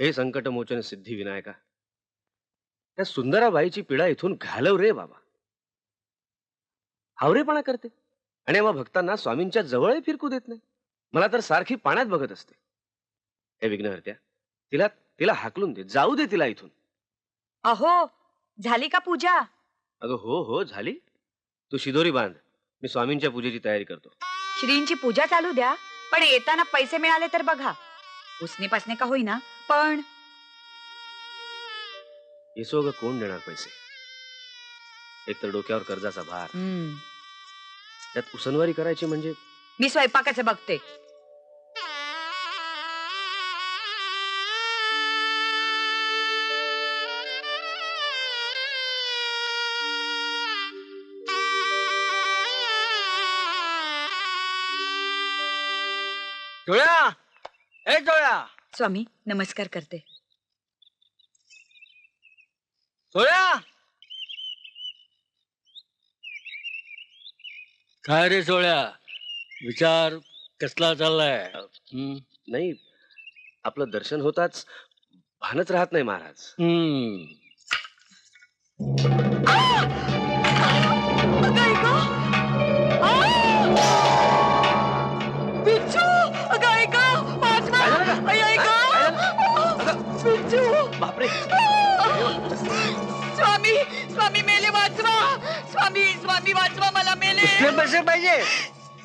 हे संकटमोचन सिद्धी विनायका. त्या सुंदराबाईची पिढा इथून घालव रे बाबा. हावरेपणा करते. आणि मग भक्तांना स्वामींच्या जवळही फिरकू देत नाही. मला तर सारखी पाण्यात बघत असते. हे विघ्नहर्त्या तिला तिला हाकलून दे. जाऊ दे तिला इथून. अहो झाली का पूजा? अगं हो हो झाली. तू शिदोरी बांध. मी स्वामींच्या पूजेची तयारी करतो. श्रींची पूजा चालू द्या. पण येताना पैसे मिळाले तर बघा. उसने पासने का होईना पण येसो ग कोण देणार पैसे? एक तर डोक्यावर कर्जाचा भार. हम्म, त्यात उसनवारी करायची म्हणजे? मी स्वयंपाकाचं बघते. जोया ए जोया स्वामी नमस्कार करते. जोया काय रे सोळ्या विचार कसला चाललाय? हम्म. नाही आपलं दर्शन होताच भानच राहत नाही महाराज. हम्म. बिच्छू! बापरे। स्वामी स्वामी मेले वाचवा। स्वामी स्वामी वाचवा मला मेले। उसने पैसे पाहिजे।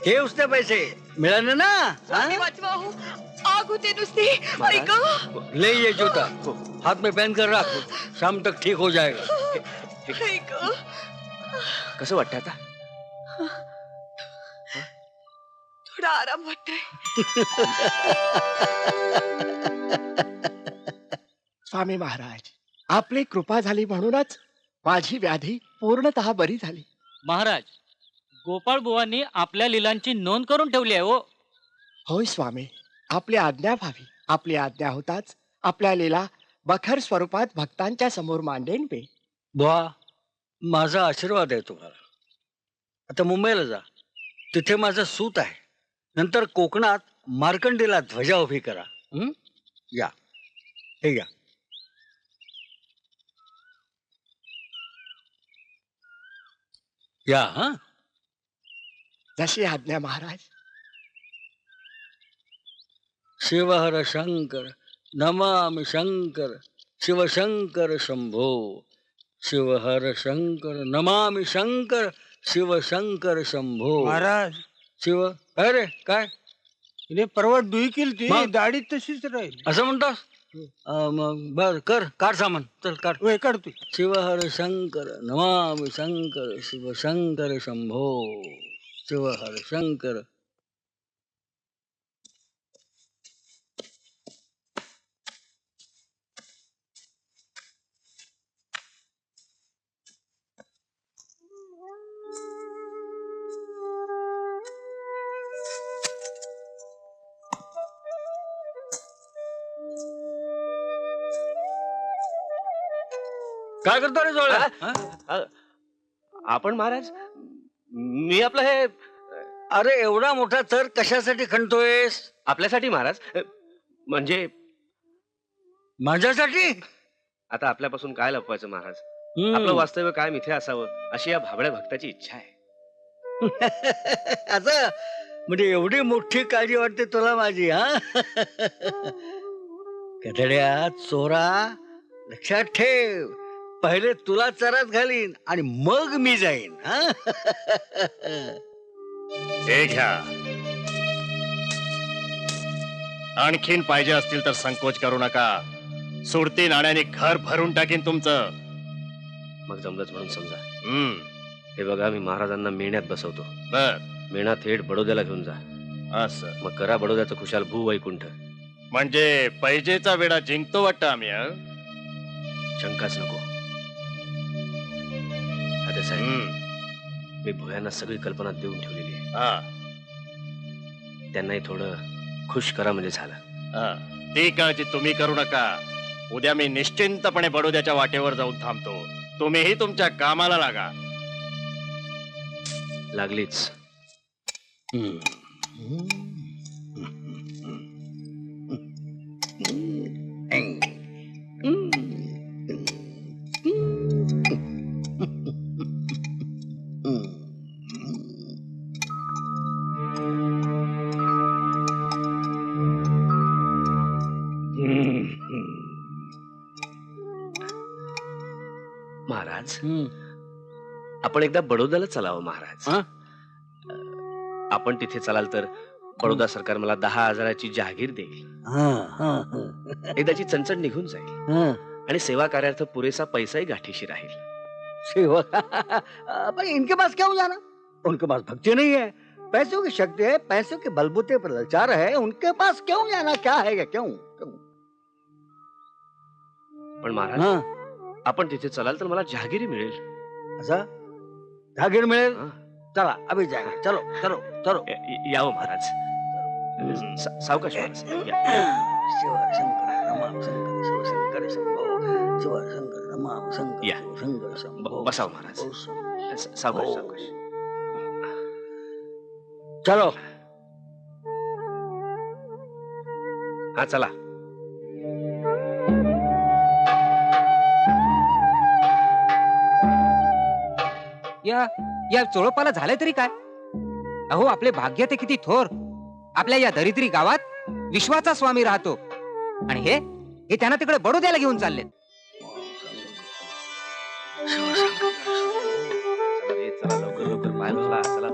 हे उसने पैसे। मिळाले ना? स्वामी हाँ? वाचवा हो. आग होते नुसती। ऐक। ले ये जूता। हाथ में पहन कर रख। शाम तक ठीक हो जाएगा। ऐक। कसं वाटतं आता? थोडा आराम वाटतोय. स्वामी महाराज आपली कृपा झाली म्हणूनच माझी व्याधी पूर्णतः बरी झाली. महाराज गोपाळ बुवांनी आपल्या लिलांची नोंद करून ठेवली आहे हो. होय स्वामी आपली आज्ञा व्हावी. आपली आज्ञा होताच आपल्या लीला बखर स्वरूपात भक्तांच्या समोर मांडेन मी बुवा माझा आशीर्वाद आहे तुम्हाला. आता मुंबईला जा. तिथे माझं सूत आहे. नंतर कोकणात मार्कंडीला ध्वजा उभी करा. हं? या. हे घ्या. या. हा? जशी आज्ञा महाराज. शिवहर शंकर नमामि शंकर शिवशंकर शंभो. शिवहर शंकर नमामि शंकर शिवशंकर शंभो. महाराज. शिव अरे काय? परवा दुई केली ती मग? दाढी तशीच राहील. असं म्हणतोस? अं, मग बर कर कार सामान. चल कार वय काढतोय शिवहर शंकर नमामि शंकर शिवशंकर शंभो. शिवहर शंकर काय करतो रे जोळ्या? हा? अ, आपण महाराज मी आपलं हे अरे एवढा मोठा तर कशासाठी खणतोयस? आपल्यासाठी महाराज अ, म्हणजे? माझ्यासाठी? आता आपल्यापासून काय लपवायचं महाराज? हम्म. आपलं वास्तव्य कायम इथे असावं अशी या भाबड्या भक्ताची इच्छा आहे. आता म्हणजे एवढी मोठी काळजी वाटते तुला माझी हा? कधड्या चोरा लक्षात ठेव. पहिले तुला चरात घालीन आणि मग मी जाईन हा? हे घ्या. आणखीन पाहिजे असतील तर संकोच करू नका. सुरती नाण्याने घर भरून टाकीन तुमचं. मग जमलंच म्हणून समजा. हम्म. हे बघा मी महाराजांना मेण्यात बसवतो. बर. मेणा थेट बडोद्याला घेऊन जा. असं. मग करा बडोद्याचं खुशाल भू वैकुंठ. म्हणजे पैजेचा वेळा जिंकतो वाटतं आम्ही हं? शंकाच नको. साहेब. हम्म. मी भुयांना सगळी कल्पना देऊन ठेवलेली आहे. हा, त्यांनाही थोडं खुश करा म्हणजे झालं. हा. ती काळजी तुम्ही करू नका. उद्या मी निश्चिंतपणे बडोद्याच्या वाटेवर जाऊन थांबतो. तुम्हीही तुमच्या कामाला लागा. लागलीच. हम्म. महाराज. आपण एकदा बडोद्याला चलावं महाराज. हा? आपण तिथे चलाल तर बडोदा सरकार मला दहा हजाराची जहागीर देईल. हा, हा, हा. एकदाची चणचण निघून जाईल. हा. आणि सेवा कार्यार्थ पुरेसा पैसाही गाठीशी राहील. सेवा? पर इनके पास क्या हो जाना? उनके पास भक्ति नहीं है. पैसों की शक्ति है पैसों के बलबूते पर लाचार है. उनके पास क्यों जाना? क्या है क्या? क्यों? क्यों? पण महाराज हाँ, आपण तिथे चलाल तर मला जहागिरी मिळेल. ऐसा जागीर मिळेल. चला अभी जाएगा चलो चलो चलो. या- या- यावं महाराज. सा- सावकाश महाराज या- या. शिव शंकर रमाम शंकर शिव शंकर शंभो. शिव शंकर रमाम शंकर या. शिव शंकर ब- शंभो. बसावं महाराज. ओ, सा- सावकाश हो. सावकाश. चलो. हा चला. या या चोळपाला झालंय तरी काय? अहो आपले भाग्य ते किती थोर. आपल्या या दरिद्री गावात विश्वाचा स्वामी राहतो. आणि हे हे त्यांना तिकडे बडोद्याला घेऊन चालले चला लवकर लवकर. पाय चला.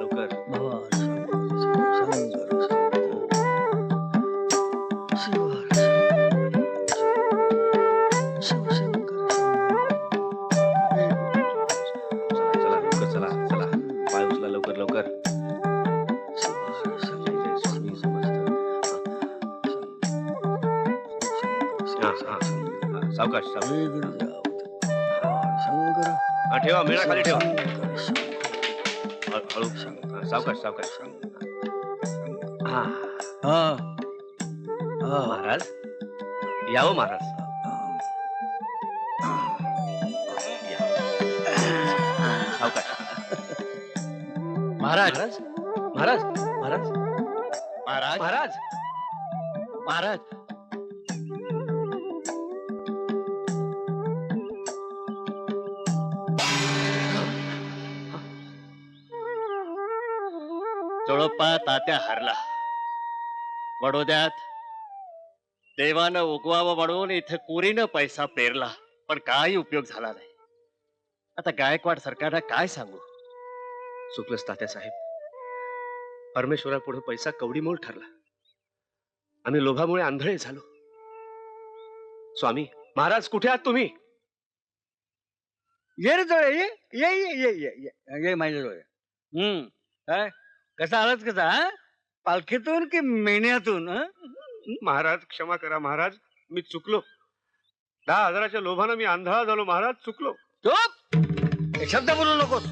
हा, ठेवा खाली ठेवा। हळू. सावकाश सावकाश महाराज? यावं महाराज। सावकाश महाराज महाराज महाराज। महाराज? महाराज? महाराज? चोळप्पा तात्या हरला. बडोद्यात देवानं उगवावं म्हणून इथे कुरीनं पैसा पेरला पण काही उपयोग झाला नाही. आता गायकवाड सरकारला काय सांगू? चुकलंच तात्यासाहेब परमेश्वरापुढे पैसा कवडीमोल ठरला. आम्ही लोभामुळे आंधळे झालो. स्वामी महाराज कुठे आहात तुम्ही? ये रे जवळ ये ये ये ये ये ये ये माझ्या जवळ ये. हम्म. काय कसा आलाच कसा हा? पालखीतून की मेण्यातून हं? महाराज क्षमा करा महाराज मी चुकलो. दहा हजाराच्या लोभानं मी आंधळा झालो महाराज चुकलो. चुप! एक शब्द बोलू नकोस.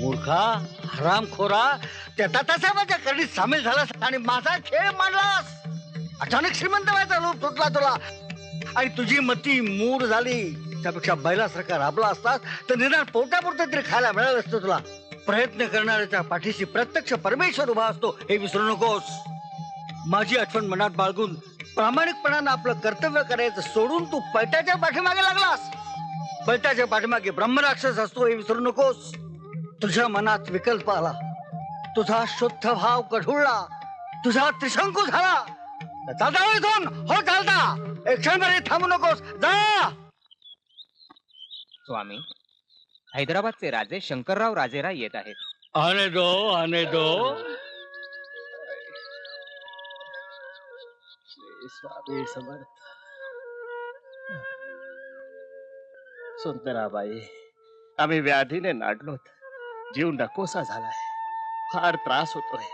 मूर्खा हरामखोरा त्या तात्यासाहेबाच्या करडीत सामील झालास आणि माझा खेळ मांडलास. अचानक श्रीमंत व्हायचा लोभ सुटला तुला. आणि तुझी मती मूड झाली. त्यापेक्षा बैलासारखा राबला असतास तर निदान पोटापुरतं तरी खायला मिळालं असतं तुला. प्रयत्न करणाऱ्याच्या पाठीशी प्रत्यक्ष परमेश्वर उभा असतो हे विसरू नकोस. माझी आठवण मनात बाळगून प्रामाणिकपणानं आपलं कर्तव्य करायचं सोडून तू पैट्याच्या पाठीमागे लागलास. पैट्याच्या पाठीमागे ब्रह्मराक्षस असतो हे विसरू नकोस. तुझ्या मनात विकल्प आला. तुझा शुद्ध भाव कढुळला. तुझा त्रिशंकू झाला. चालता हो इथून. हो चालता. एक क्षण थांबू नकोस. जा! स्वामी हैदराबादचे राजे शंकरराव राजेरा येत आहेत. आने दो आने दो. स्वामी समर्थ सुंदराबाई आम्ही व्याधीने नाडलोत. जीव नकोसा झालाय. फार त्रास होतोय.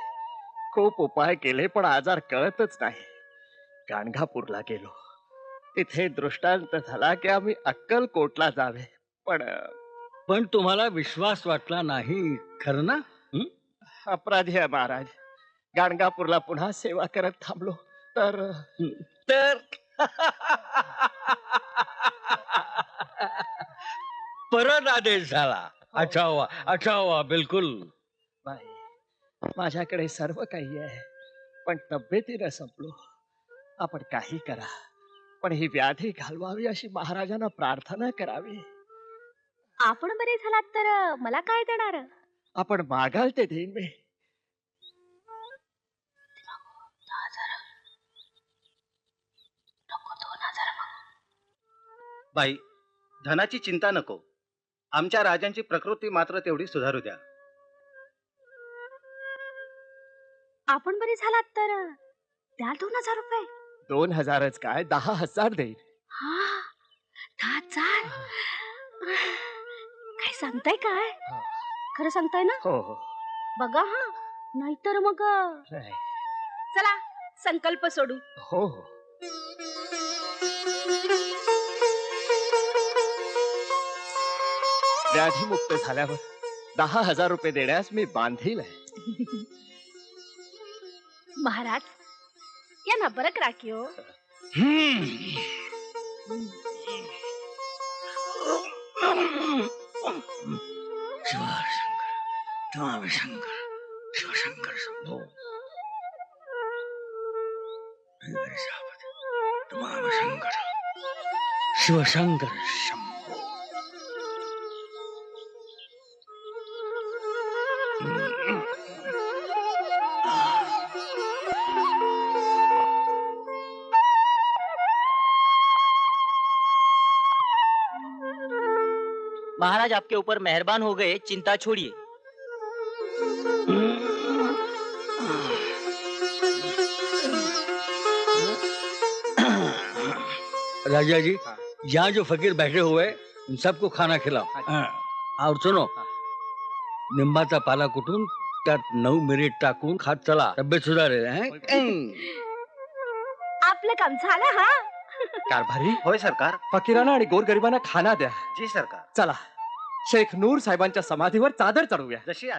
खूप उपाय केले पण आजार कळतच नाही. गाणगापूरला गेलो. तिथे दृष्टांत झाला की आम्ही अक्कलकोटला जावे पण अं, पण तुम्हाला विश्वास वाटला नाही खरं ना? अपराधी आहे महाराज. गाणगापूरला पुन्हा सेवा करत थांबलो तर तर? परत आदेश झाला. अच्छा हुआ अच्छा हुआ बिलकुल. नाही माझ्याकडे सर्व काही आहे पण तब्येतीनं संपलो. आपण काही करा पण ही व्याधी घालवावी अशी महाराजांना प्रार्थना करावी. आपण बरे झालात तर मला काय देणार? आपण मागाल ते देईन मी बाई धनाची चिंता नको. आमच्या राजांची प्रकृती मात्र तेवढी सुधारू द्या. आपण बरे झालात तर द्याल दोन हजार रुपये. दोन हजारच काय? दहा हजार देईल हा दहा हजार. काय सांगताय काय? खरं सांगताय ना? हो हो. बघा हा नाहीतर मग. चला संकल्प सोडू. हो हो. व्याधीमुक्त झाल्यावर दहा हजार रुपये देण्यास मी बांधील आहे. महाराज या ना बरं राखी हो. शिवशंकर शंभो महाराज आपके ऊपर मेहरबान हो गए चिंता छोड़िए। राजा जी यहाँ जो फकीर बैठे हुए हैं, उन सबको खाना खिलाओ. और सुनो निंबाचा पाला कुटून त्यात नऊ मिनिट टाकून खात चला। तब्येत सुधारेल हैं? आपलं काम झालं हा? कारभारी? होय सरकार। फकीरांना आणि गोरगरिबांना खाना द्या। जी सरकार। चला। शेख नूर साहेबांच्या समाधीवर चादर चढवूया। जशी आज्ञा